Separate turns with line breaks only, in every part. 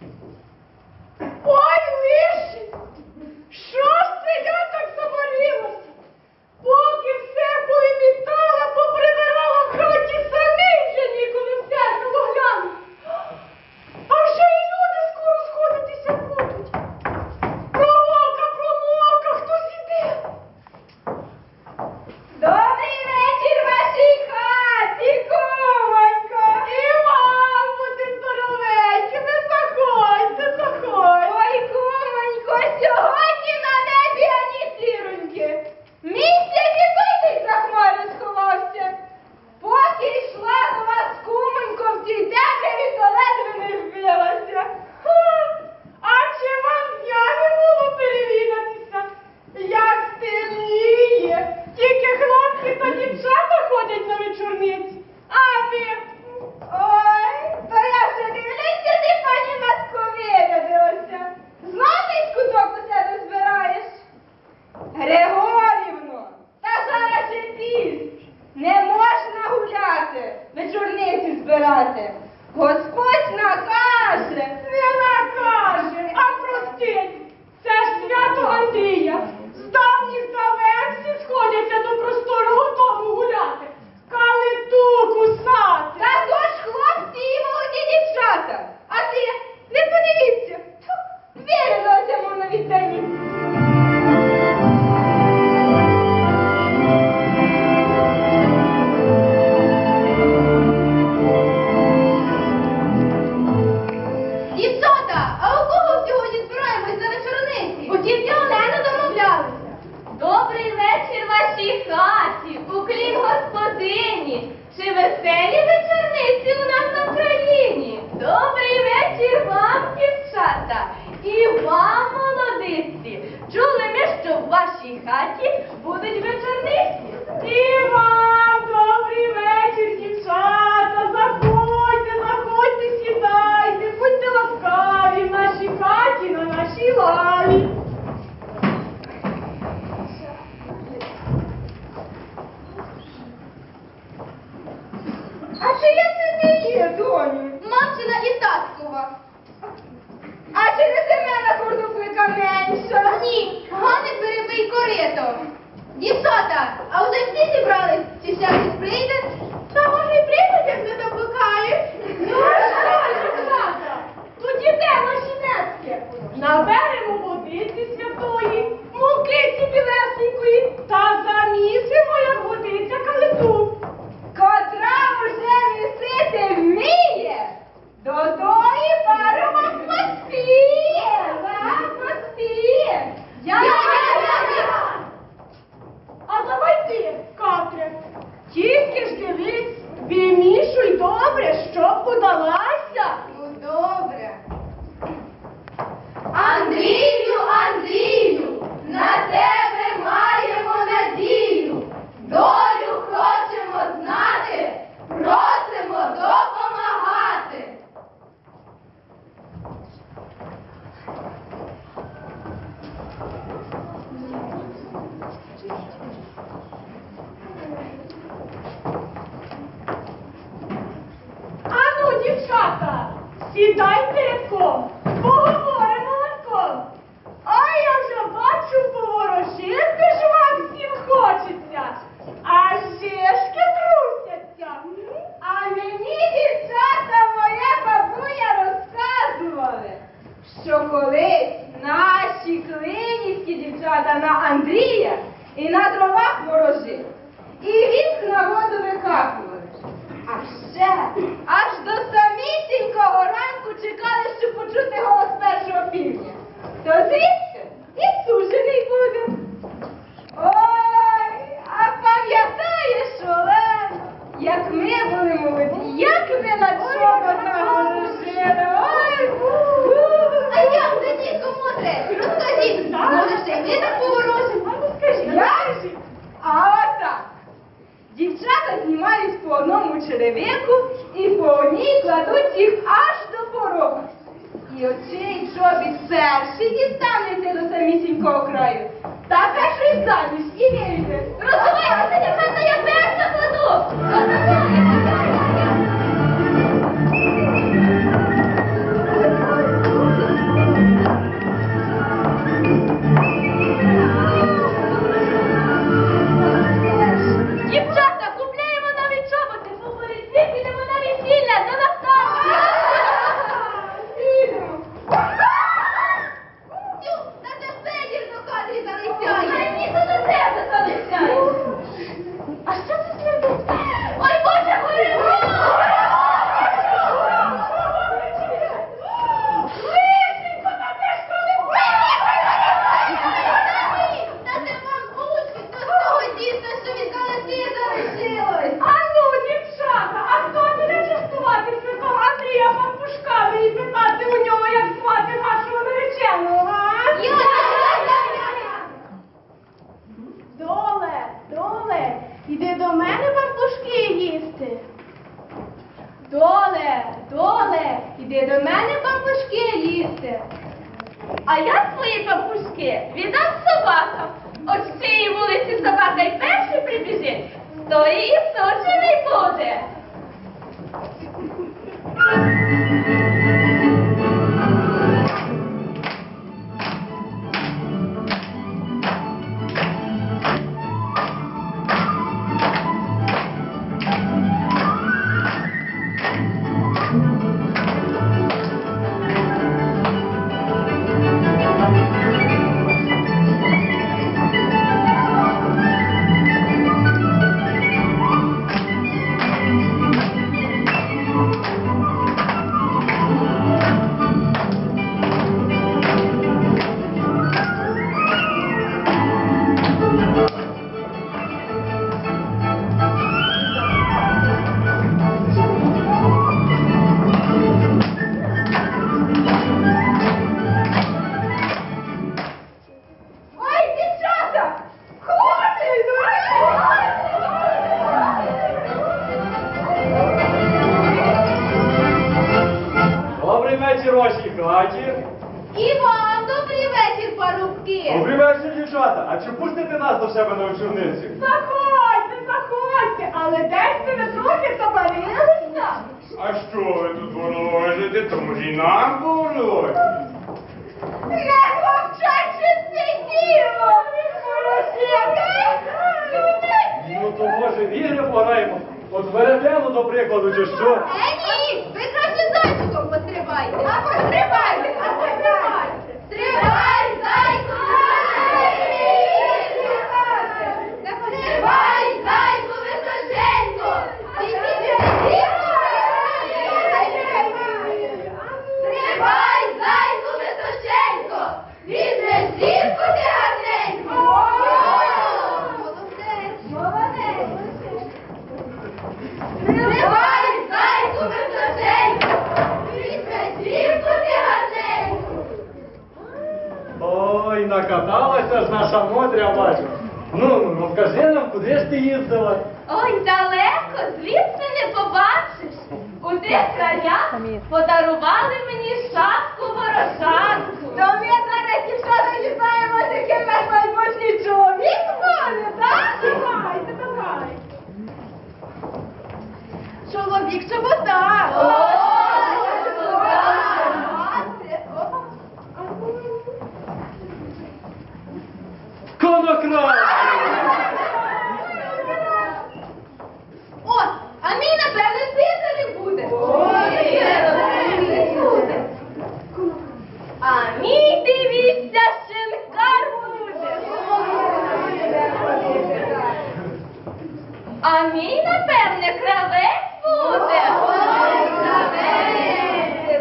Amém. Чи
веселі вечорниці у нас на країні? Добрий вечір вам, дівчата, і вам, молодиці. Чули ми, що в вашій хаті будуть ви. І очей, чобіт, перші дістанеться до самісінького краю. Така ж і задніш, і вільне. Розумієте, дівчата, я перша кладу!
Хаті.
І вам добрий вечір, парубки!
Добрий вечір, дівчата. А чи пустите нас до себе на вечорниці?
Заходьте, заходьте, але десь ви не трохи забарилися.
А що ви тут ворожите? То може й нам ворожите?
Не мовчачи сиділо!
Ну то може віри пограємо. От веретено, до прикладу, чи що?
Е, ні! Ви краще зайчиком пострибайте! А пострибайте! Мій, напевне,
кравець буде.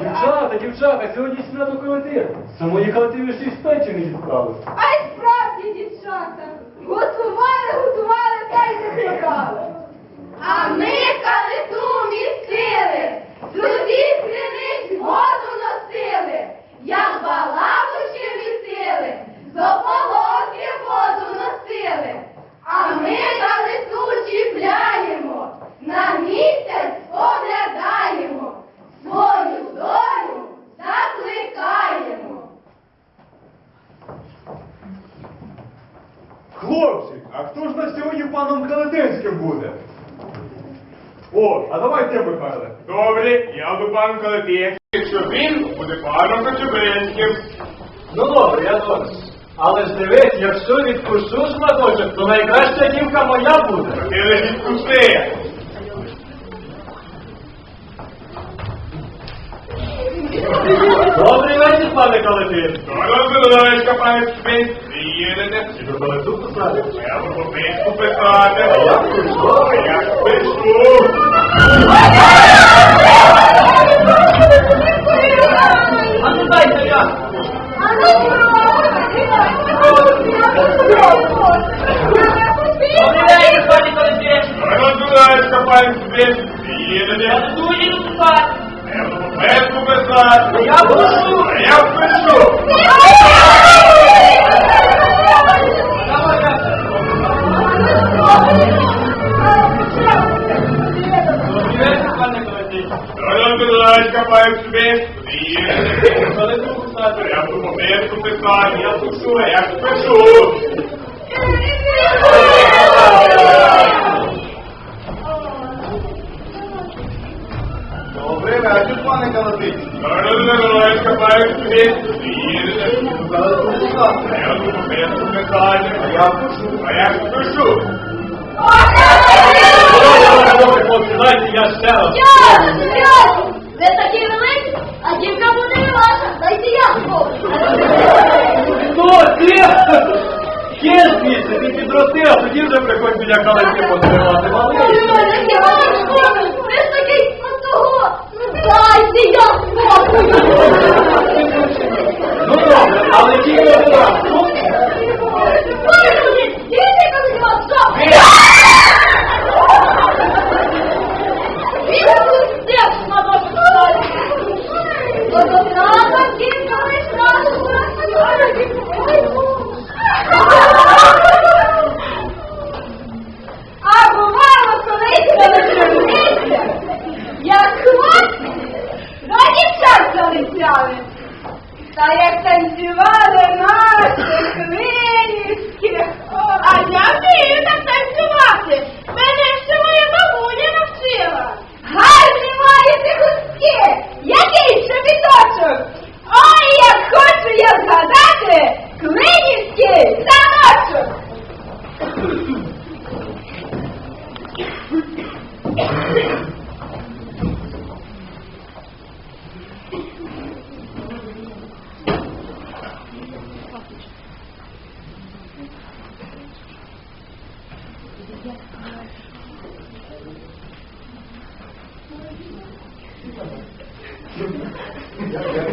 Дівчата, дівчата, сьогодні свято колотир. Самої колотири ще й з печі не дістали.
А й справді, дівчата, готували, готували та й не. А ми
Калетинський, якщо він буде паном Коцюбинським.
Ну добре, я згоден. Але ж дивись, якщо відкушу шматочок, то найкраща дівка моя буде.
Ти лиш відпусти.
Добрий вечір, пане Калетин.
Зеленська, пане Коцюбинський, приїдете.
І до Калету писати.
Я буду попитку писати.
А я пишу.
Я пишу.
Olhando pelo lado, capaz de ver. É o momento, pessoal, a minha função é a pessoa. Yeah.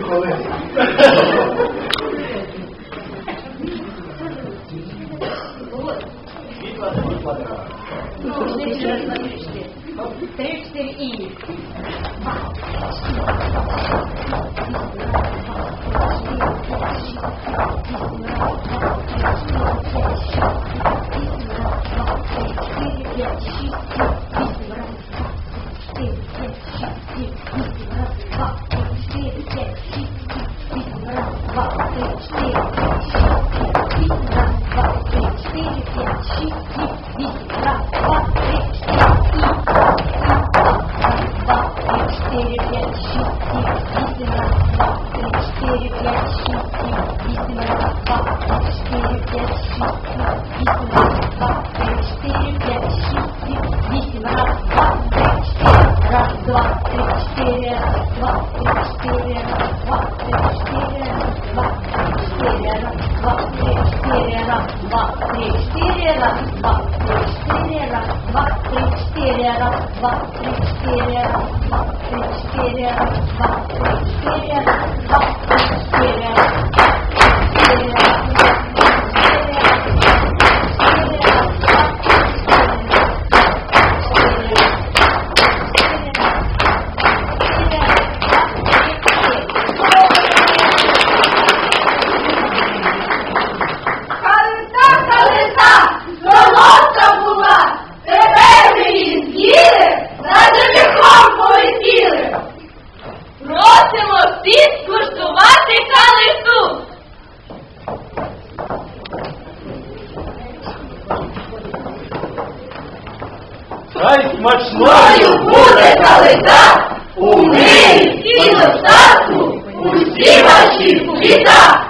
各位。哈哈哈哈哈哈。我。你打算怎么穿的啊？我直接就穿出去。四四一。
Просимо всіх куштувати калиту.
Хай смачною буде калита, у неї і достатку усі ваші вітах.